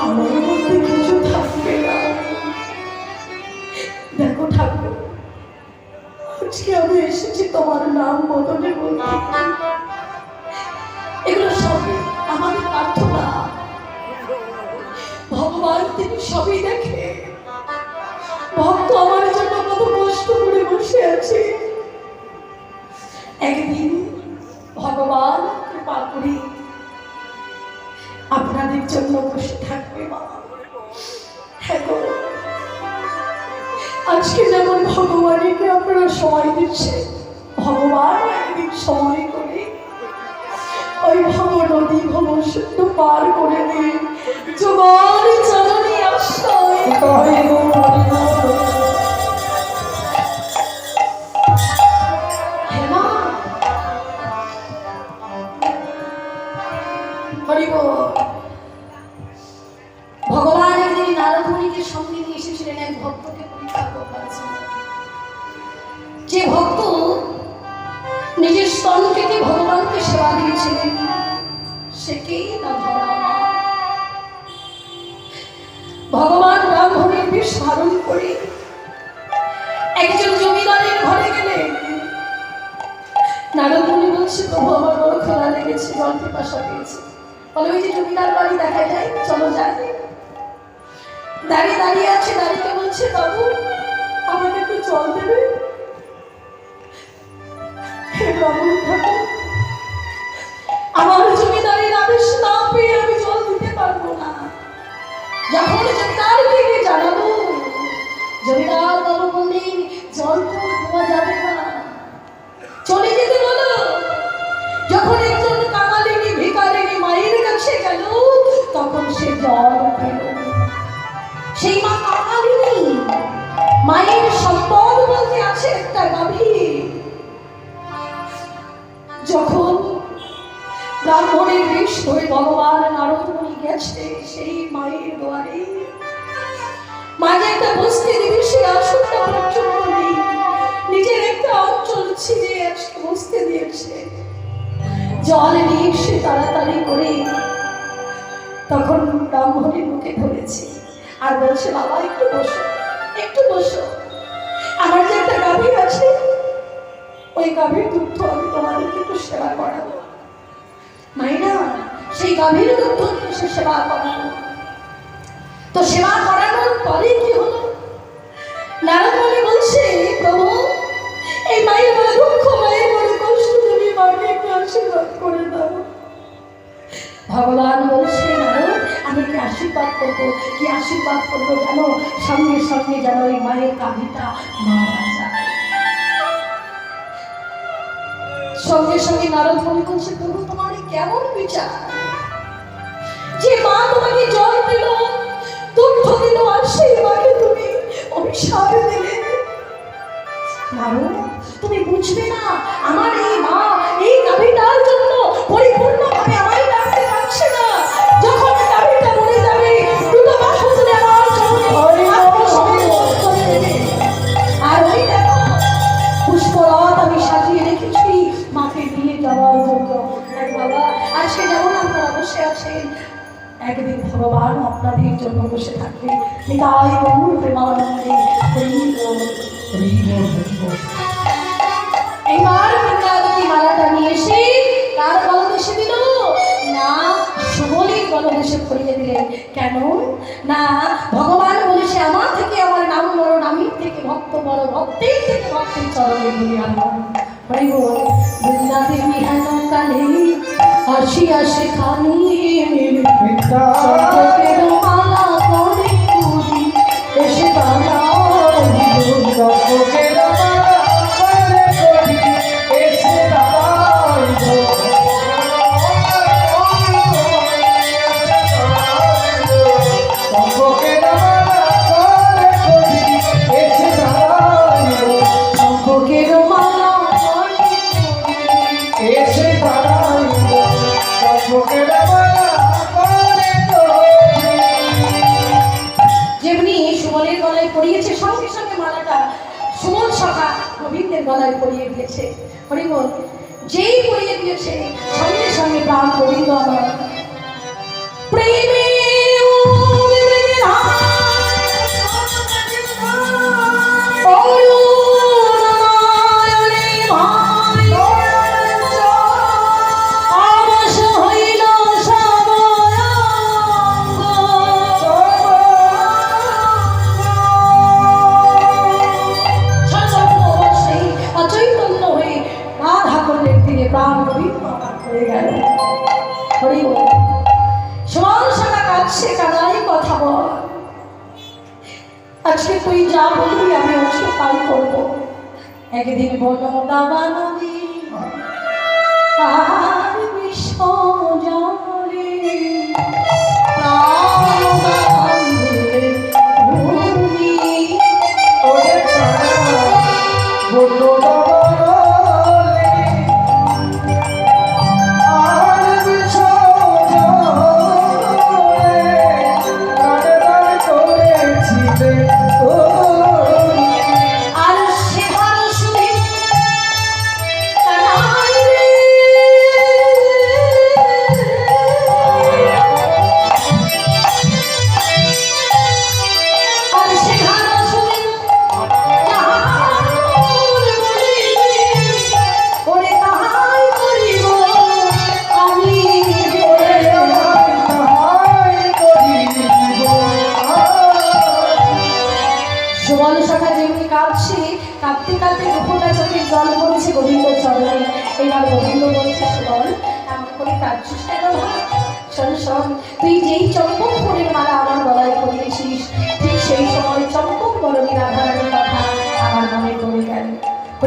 আমার মধ্যে কিছু থাকবে না দেখো ঠাকুর আজকে আমি এসেছি তোমার নাম বদলে বলতে এগুলো সবই আমাদের প্রার্থনা ভগবান তিনি সবই দেখে ভক্ত আমার জন্য কত কষ্ট করে বসে আছে একদিন আপনাদের জন্য বসে থাকবে হ্যাঁ। আজকে যেমন ভগবানকে আপনারা সময় দিচ্ছে, ভগবান একদিন সময় করে ওই ভব নদী ভব পার করে দিন জোগাড় চরণে আশ্রয়। স্তন থেকে ভগবানকে সেবা দিয়েছিলেন। সে কে না। ভগবান? ব্রাহ্মণের বেশ ধারণ করে একজন জমিদারের ঘরে গেলেন নারদমণি বলছে, প্রভু, আমার বড় খেলা লেগেছে, জল পিপাসা পেয়েছে। বলে, ওই যে জমিদার বাড়ি দেখা যায়, চলো যাই। দাঁড়িয়ে দাঁড়িয়ে আছে, দাঁড়িয়ে বলছে, বাবু, আমাকে একটু জল দেবে? যখন জমিদারকে গিয়ে জানাব জমিদার মায়ের কাছে গেল, তখন সে জল সেই মা কাঙালিনী মায়ের সম্পদ বলতে আছে একটা গাভী যখন ব্রাহ্মণের বেশ ধরে ভগবান নারদমণি গেছে, সেই মায়ের দুয়ারে। মাঝে একটা বসতে দিবি, সে আসনটা পর্যন্ত নেই। নিজের একটা অঞ্চল ছিঁড়ে আজকে বসতে দিয়েছে। জল নিয়ে সে তাড়াতাড়ি করে তখন ব্রাহ্মণের মুখে ধরেছে। আর বলছে, বাবা, একটু বসো একটু বসো। আমার যে একটা গাভী আছে ওই গাভীর দুগ্ধ আমি তোমাদেরকে একটু সেবা করাবো। মাইনা, সেই গাভীর দুগ্ধ সে সেবা করাবো তো সেবা করানোর পরে কি হলো? নারদমণি বলছে, প্রভু, এই মায়ের দুঃখ, মায়ের বড় কষ্ট তুমি মাকে একটু আশীর্বাদ করে দাও। ভগবান বলছে, নারদ, আমি কি আশীর্বাদ করব? কি আশীর্বাদ করব জানো? সঙ্গে সঙ্গে যেন ওই মায়ের কাঁধিটা মারা যায় সঙ্গে সঙ্গে নারদ মনে করছে, প্রভু, তোমার কেমন বিচার? যে মা তোমাকে জল দিল, দুগ্ধ দিল আর সেই মাকে তুমি অভিশাপ দিলে। নারদ, তুমি বুঝবে না, আমার এই মা এই গাভীটার জন্য পরিপূর্ণভাবে আসেন। একদিন ভগবান আপনাদের জন্য বসে থাকবে। নিতাই বহু প্রেমানন্দে কেন? না, ভগবান বলেছে আমার থেকে আমার নাম বড় নামের থেকে ভক্ত বড় ভক্তের থেকে ভক্তের চরণে আমার কালে আসি সেখানে খানি গলায় সঙ্গে সঙ্গে মালাটা সুমন সখা গোবিন্দের গলায় পরিয়ে দিয়েছে। হরিমন যেই পরিয়ে দিয়েছে, সঙ্গে সঙ্গে প্রাণ গোবিন্দ আমার। প্রেমে আবাস একদিন বলো দাবা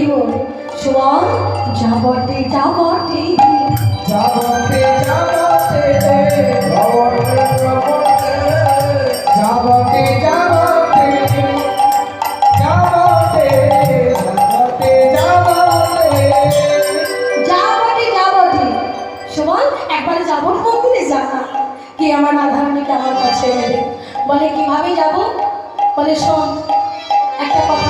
হরি বল সুবল যা বটে যা বটে যা বটে যা বটে সুবল একবারে যাব মন্দিরে যা কি আমার রাধারানীকে আমার কাছে বলে কীভাবে যাব? বলে শোন একটা কথা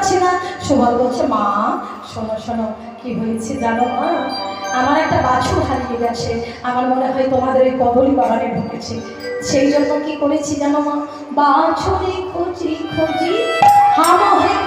পারছি না। সুবল বলছে, মা, শোনো শোনো, কি হয়েছে জানো, মা? আমার একটা বাছুর হারিয়ে গেছে। আমার মনে হয় তোমাদের এই কবলি বাগানে ঢুকেছে। সেই জন্য কি করেছি জানো, মা? বাছুরি খুঁজি খুঁজি, হাম হয়ে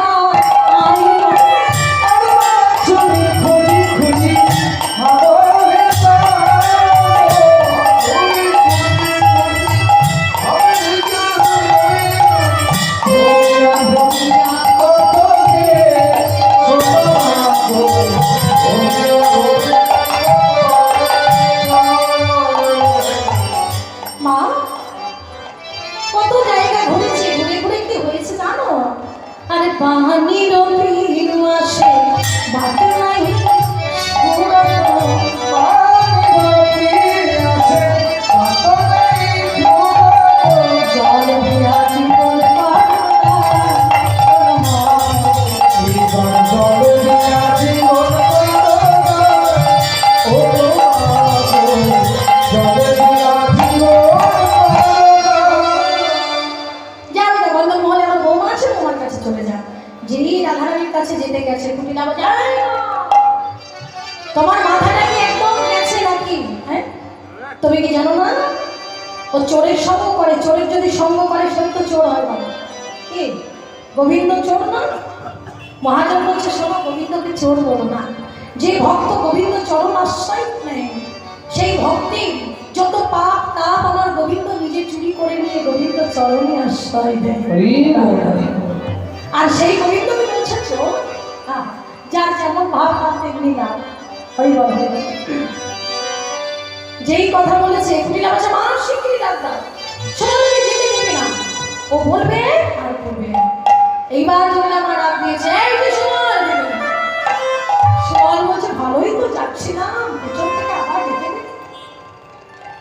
তুমি কি জানো না? ও চোরের সঙ্গ করে চোরের যদি সঙ্গ করে সে তো চোর হয় না কি? গোবিন্দ চোর না? মহাজন বলছে শোনো গোবিন্দকে চোর বলো না। যে ভক্ত গোবিন্দ চরণ আশ্রয় নেয় সেই ভক্তি যত পাপ তাপ আমার গোবিন্দ নিজে চুরি করে নিয়ে গোবিন্দ চরণে আশ্রয় দেয়। আর সেই গোবিন্দকে বলছে চোর? হ্যাঁ, যার যেমন ভাব তার তেমনি না হরি হরি বল। যেই কথা বলেছে, কুটিলা বলছে মানুষ ডাক্তার যেতে না। ও বলবে আর না। এইবার জমিলা আমার ডাক দিয়েছে, এই যে বলছে, ভালোই তো থেকে আবার।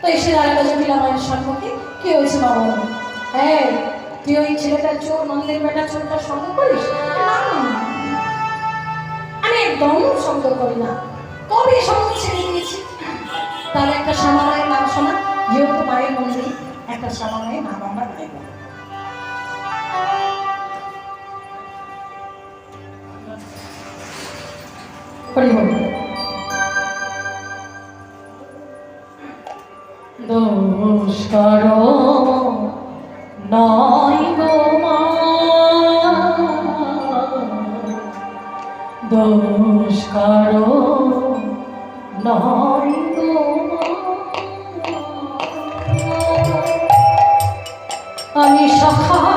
তো এসে দাঁড়াল জমিলা মায়ের সম্মুখে। কি হয়েছে বলো হ্যাঁ তুই ওই ছেলেটার চোর, নন্দের বেটা চোরটার সঙ্গ করিস? আমি একদম সঙ্গ করি না। কবে সঙ্গ ছেড়ে দিয়েছি? তাহলে একটা শ্যামালয়ের নাম শোনা। যেহেতু মায়ের মন্দির, একটা শ্যামালয়ের নাম আমরা গাইব হরি হরি। দোষ নয় গো মা। নয় আমি